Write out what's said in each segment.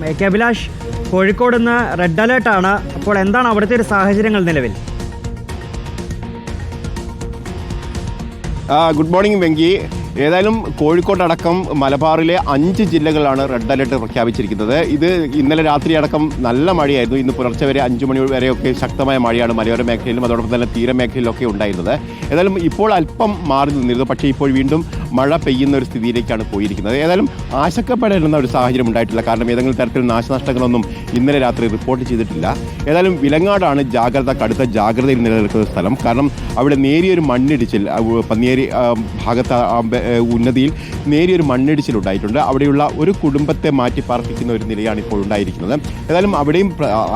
K Abhilash Kozhikode നിന്ന് red അലേർട്ടാണ് അപ്പോൾ എന്താണ് അവിടുത്തെ ഒരു സാഹചര്യങ്ങൾ നിലവിൽ? Good morning Venky. ഏതായാലും കോഴിക്കോടടക്കം മലബാറിലെ അഞ്ച് ജില്ലകളാണ് റെഡ് അലർട്ട് പ്രഖ്യാപിച്ചിരിക്കുന്നത്. ഇത് ഇന്നലെ രാത്രി അടക്കം നല്ല മഴയായിരുന്നു. ഇന്ന് പുലർച്ചെ വരെ അഞ്ച് മണി വരെയൊക്കെ ശക്തമായ മഴയാണ് മലയോര മേഖലയിലും അതോടൊപ്പം തന്നെ തീരമേഖലയിലൊക്കെ ഉണ്ടായിരുന്നത്. ഏതായാലും ഇപ്പോൾ അല്പം മാറി നിന്നിരുന്നു. പക്ഷേ ഇപ്പോൾ വീണ്ടും മഴ പെയ്യുന്ന ഒരു സ്ഥിതിയിലേക്കാണ് പോയിരിക്കുന്നത്. ഏതായാലും ആശങ്കപ്പെടേണ്ടുന്ന ഒരു സാഹചര്യം ഉണ്ടായിട്ടില്ല. കാരണം ഏതെങ്കിലും തരത്തിൽ നാശനഷ്ടങ്ങളൊന്നും ഇന്നലെ രാത്രി റിപ്പോർട്ട് ചെയ്തിട്ടില്ല. ഏതായാലും വിലങ്ങാടാണ് ജാഗ്രത കടുത്ത ജാഗ്രതയിൽ നിലനിൽക്കുന്ന സ്ഥലം. കാരണം അവിടെ നേരിയൊരു മണ്ണിടിച്ചിൽ പന്നിയേരി ഭാഗത്ത് ഉന്നതിയിൽ നേരിയൊരു മണ്ണിടിച്ചിൽ ഉണ്ടായിട്ടുണ്ട്. അവിടെയുള്ള ഒരു കുടുംബത്തെ മാറ്റി പാർപ്പിക്കുന്ന ഒരു നിലയാണ് ഇപ്പോൾ ഉണ്ടായിരിക്കുന്നത്. ഏതായാലും അവിടെയും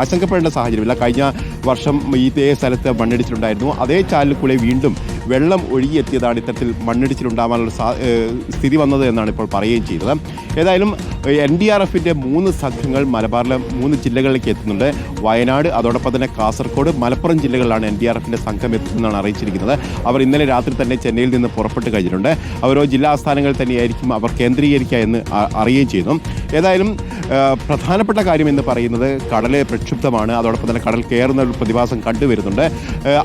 ആശങ്കപ്പെടേണ്ട സാഹചര്യമില്ല. കഴിഞ്ഞ വർഷം ഇതേ സ്ഥലത്ത് മണ്ണിടിച്ചിലുണ്ടായിരുന്നു. അതേ ചാലിൽ കൂടെ വീണ്ടും വെള്ളം ഒഴുകിയെത്തിയതാണ് ഇത്തരത്തിൽ മണ്ണിടിച്ചിലുണ്ടാവാനുള്ള സ്ഥിതി വന്നത് എന്നാണ് ഇപ്പോൾ പറയുകയും ചെയ്തത്. ഏതായാലും എൻ ഡി ആർ എഫിന്റെ മൂന്ന് സംഘങ്ങൾ മലബാറിലെ മൂന്ന് ജില്ലകളിലേക്ക് എത്തുന്നുണ്ട്. വയനാട് അതോടൊപ്പം തന്നെ കാസർഗോഡ് മലപ്പുറം ജില്ലകളിലാണ് എൻ ഡി ആർ എഫിന്റെ സംഘം എത്തുന്നതെന്നാണ് അറിയിച്ചിരിക്കുന്നത്. അവർ ഇന്നലെ രാത്രി തന്നെ ചെന്നൈയിൽ നിന്ന് പുറപ്പെട്ട് കഴിഞ്ഞിട്ടുണ്ട്. അവരോ ജില്ലാ ആസ്ഥാനങ്ങളിൽ തന്നെയായിരിക്കും അവർ കേന്ദ്രീകരിക്കുക എന്ന് അറിയുകയും ചെയ്യുന്നു. ഏതായാലും പ്രധാനപ്പെട്ട കാര്യം എന്ന് പറയുന്നത് കടൽ പ്രക്ഷുബ്ധമാണ്. അതോടൊപ്പം തന്നെ കടൽ കയറുന്ന ഒരു പ്രതിഭാസം കണ്ടുവരുന്നുണ്ട്.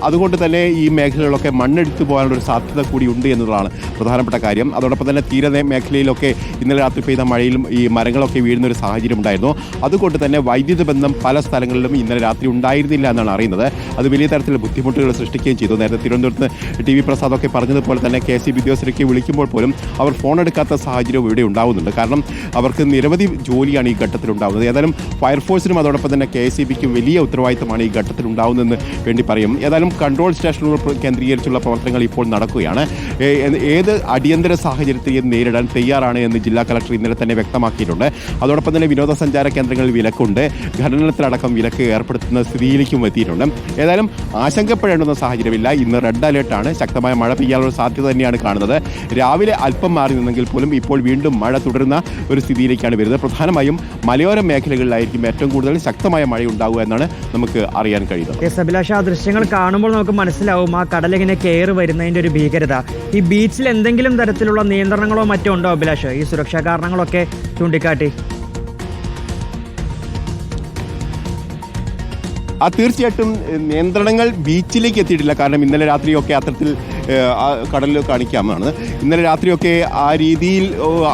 അതുകൊണ്ട് തന്നെ ഈ മേഖലകളിലൊക്കെ മണ്ണെടുത്തു പോകാനുള്ളൊരു സാധ്യത കൂടി ഉണ്ട് എന്നുള്ളതാണ് പ്രധാനപ്പെട്ട കാര്യം. അതോടൊപ്പം തന്നെ തീര മേഖലയിലൊക്കെ ഇന്നലെ രാത്രി പെയ്ത മഴയിലും ഈ മരങ്ങളൊക്കെ വീഴുന്ന ഒരു സാഹചര്യം ഉണ്ടായിരുന്നു അതുകൊണ്ട് തന്നെ വൈദ്യുത ബന്ധം പല സ്ഥലങ്ങളിലും ഇന്നലെ രാത്രി ഉണ്ടായിരുന്നില്ല എന്നാണ് അറിയുന്നത്. അത് വലിയ തരത്തിലുള്ള ബുദ്ധിമുട്ടുകൾ സൃഷ്ടിക്കുകയും ചെയ്തു. നേരത്തെ തിരുവനന്തപുരത്ത് ടി വി പ്രസാദൊക്കെ പറഞ്ഞതുപോലെ തന്നെ കെ സി ഉദ്യോഗസ്ഥരൊക്കെ വിളിക്കുമ്പോൾ പോലും അവർ ഫോൺ എടുക്കാത്ത സാഹചര്യം ഇവിടെ ഉണ്ടാവുന്നുണ്ട്. കാരണം അവർക്ക് നിരവധി ജോലിയാണ് ഈ ഘട്ടത്തിൽ ഉണ്ടാകുന്നത് ഏതായാലും ഫയർഫോഴ്സിനും അതോടൊപ്പം തന്നെ കെ എസ് വലിയ ഉത്തരവാദിത്തമാണ് ഈ ഘട്ടത്തിൽ ഉണ്ടാവുന്നതെന്ന് വേണ്ടി പറയും. ഏതായാലും കൺട്രോൾ സ്റ്റേഷനുകൾ കേന്ദ്രീകരിച്ചുള്ള പ്രവർത്തനങ്ങൾ ഇപ്പോൾ നടക്കുകയാണ്. ഏത് അടിയന്തര സാഹചര്യത്തെയും നേരിടാൻ തയ്യാറാണ് എന്ന് ജില്ലാ കളക്ടർ ഇന്നലെ തന്നെ വ്യക്തമാക്കിയിട്ടുണ്ട് അതോടൊപ്പം തന്നെ വിനോദസഞ്ചാര കേന്ദ്രങ്ങളിൽ വിലക്കുണ്ട്. ഖനനത്തിലടക്കം വിലക്ക് ഏർപ്പെടുത്തുന്ന സ്ഥിതിയിലേക്കും എത്തിയിട്ടുണ്ട്. ഏതായാലും ആശങ്കപ്പെടേണ്ടുന്ന സാഹചര്യമില്ല. ഇന്ന് റെഡ് അലേർട്ടാണ്. ശക്തമായ മഴ പെയ്യാനുള്ള സാധ്യത തന്നെയാണ് കാണുന്നത്. രാവിലെ അല്പം മാറി നിന്നെങ്കിൽ പോലും ഇപ്പോൾ വീണ്ടും മഴ തുടരുന്ന ഒരു സ്ഥിതിയിലേക്കാണ് വരുന്നത്. പ്രധാനമായും മലയോര മേഖലകളിലായിരിക്കും ഏറ്റവും കൂടുതൽ ശക്തമായ മഴ ഉണ്ടാവുക എന്നാണ് നമുക്ക് അറിയാൻ കഴിയുന്നത്. അഭിലാഷ് ആ ദൃശ്യങ്ങൾ കാണുമ്പോൾ നമുക്ക് മനസ്സിലാവും ആ കടലിങ്ങനെ കയറി വരുന്നതിന്റെ ഒരു ഭീകരത. ഈ ബീച്ചിൽ എന്തെങ്കിലും തരത്തിലുള്ള നിയന്ത്രണങ്ങളോ മറ്റോ ഉണ്ടോ അഭിലാഷ്? ഈ സുരക്ഷാ കാരണങ്ങളൊക്കെ ചൂണ്ടിക്കാട്ടി. ആ തീർച്ചയായിട്ടും നിയന്ത്രണങ്ങൾ ബീച്ചിലേക്ക് എത്തിയിട്ടില്ല. കാരണം ഇന്നലെ രാത്രിയൊക്കെ അത്തരത്തിൽ ആ കടലിൽ കാണിക്കാമെന്നാണ് ഇന്നലെ രാത്രിയൊക്കെ ആ രീതിയിൽ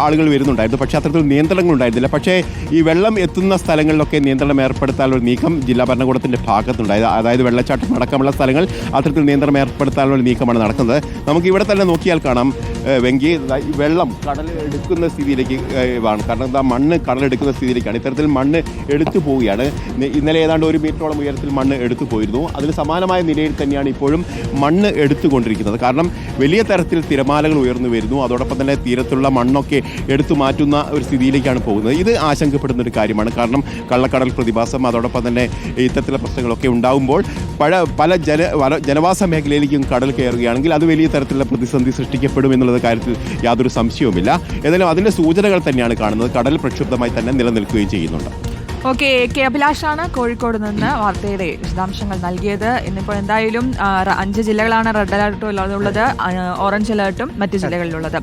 ആളുകൾ വരുന്നുണ്ടായിരുന്നു. പക്ഷേ അത്തരത്തിൽ നിയന്ത്രണങ്ങൾ ഉണ്ടായിരുന്നില്ല പക്ഷേ ഈ വെള്ളം എത്തുന്ന സ്ഥലങ്ങളിലൊക്കെ നിയന്ത്രണം ഏർപ്പെടുത്താനുള്ള നീക്കം ജില്ലാ ഭരണകൂടത്തിന്റെ ഭാഗത്തുണ്ടായത്. അതായത് വെള്ളച്ചാട്ടം അടക്കമുള്ള സ്ഥലങ്ങൾ അത്തരത്തിൽ നിയന്ത്രണം ഏർപ്പെടുത്താനുള്ള നീക്കമാണ് നടക്കുന്നത്. നമുക്ക് ഇവിടെ തന്നെ നോക്കിയാൽ കാണാം. വെങ്കി വെള്ളം കടൽ എടുക്കുന്ന സ്ഥിതിയിലേക്ക് ആണ് കാരണം എന്താ മണ്ണ് കടലെടുക്കുന്ന സ്ഥിതിയിലേക്കാണ്. ഇത്തരത്തിൽ മണ്ണ് എടുത്തു പോവുകയാണ്. ഇന്നലെ ഏതാണ്ട് ഒരു മീറ്ററോളം ഉയരത്തിൽ മണ്ണ് എടുത്തു പോയിരുന്നു. അതിന് സമാനമായ നിലയിൽ തന്നെയാണ് ഇപ്പോഴും മണ്ണ് എടുത്തുകൊണ്ടിരിക്കുന്നത്. കാരണം വലിയ തരത്തിൽ തിരമാലകൾ ഉയർന്നു വരുന്നു. അതോടൊപ്പം തന്നെ തീരത്തുള്ള മണ്ണൊക്കെ എടുത്തു മാറ്റുന്ന ഒരു സ്ഥിതിയിലേക്കാണ് പോകുന്നത്. ഇത് ആശങ്കപ്പെടുന്ന ഒരു കാര്യമാണ്. കാരണം കള്ളക്കടൽ പ്രതിഭാസം അതോടൊപ്പം തന്നെ ഇത്തരത്തിലുള്ള പ്രശ്നങ്ങളൊക്കെ ഉണ്ടാകുമ്പോൾ പല പല ജന ജനവാസ മേഖലയിലേക്കും കടൽ കയറുകയാണെങ്കിൽ അത് വലിയ തരത്തിലുള്ള പ്രതിസന്ധി സൃഷ്ടിക്കപ്പെടും എന്നുള്ള കാര്യത്തിൽ യാതൊരു സംശയവുമില്ല. ഏതായാലും അതിന്റെ സൂചനകൾ തന്നെയാണ് കാണുന്നത്. കടൽ പ്രക്ഷുബ്ധമായി തന്നെ നിലനിൽക്കുകയും ചെയ്യുന്നുണ്ട്. ഓക്കെ കെ അഭിലാഷാണ് കോഴിക്കോട് നിന്ന് വാർത്തയുടെ വിശദാംശങ്ങൾ നൽകിയത്. ഇന്നിപ്പോൾ എന്തായാലും അഞ്ച് ജില്ലകളാണ് റെഡ് അലർട്ടും ഉള്ളത് ഓറഞ്ച് അലർട്ടും മറ്റ് ജില്ലകളിലുള്ളത്.